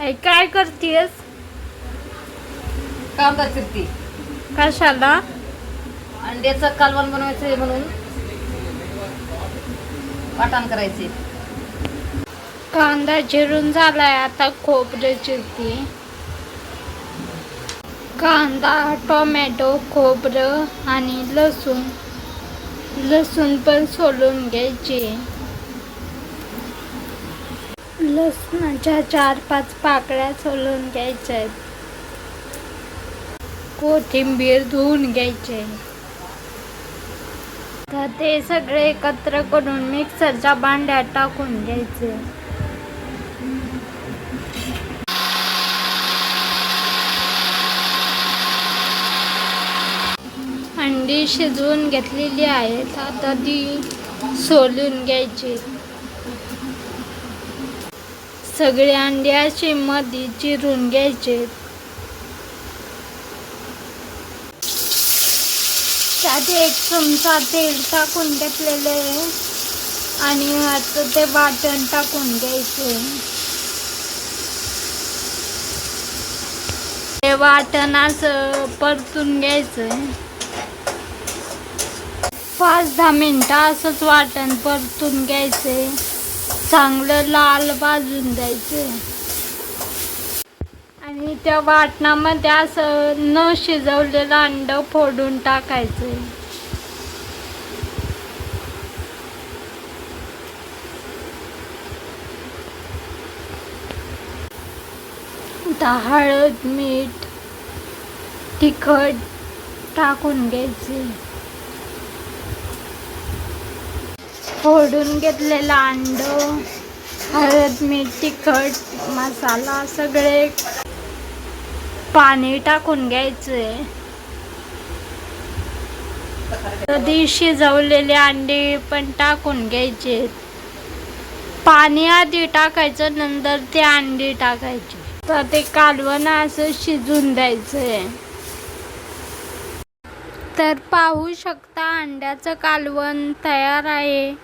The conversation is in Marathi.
आई काय करतेस कांदा चिरती कशाला? अंड्याचं कालवण बनवायचं आहे म्हणून. वाटण करायचे कांदा चिरून झालाय आता खोबरं चिरते. कांदा टोमॅटो खोबरं आणि लसूण. लसूण पण सोलून घ्यायचे. लसणाच्या चार पाच पाकळ्या सोलून घ्यायच्या आहेत. कोथिंबीर धुवून घ्यायचे. तर ते सगळे एकत्र करून मिक्सरच्या भांड्यात टाकून घ्यायचे. अंडी शिजवून घेतलेली आहेत. आता ती सोलून घ्यायची. सगळे अंडे असे मध्ये चिरून घ्यायचे. त्यात एक चमचा तेल टाकून घेतलेले आणि आता ते वाटण टाकून घ्यायचे. ते वाटण असं परतून घ्यायचं पाच दहा मिनिटं असंच वाटण परतून घ्यायचे चांगलं लाल भाजून द्यायचे. आणि त्या वाटणामध्ये असं न शिजवलेलं अंड फोडून टाकायचं. आता हळद मीठ तिखट टाकून घ्यायचे. फोडून घेतलेलं अंड हळद मीठ तिखट मसाला सगळे पाणी टाकून घ्यायचंय. कधी शिजवलेले अंडे पण टाकून घ्यायचे. पाणी आधी टाकायचं नंतर ते अंडी टाकायचे. तर ते कालवण असं शिजून द्यायचंय. तर पाहू शकता अंड्याचं कालवण तयार आहे.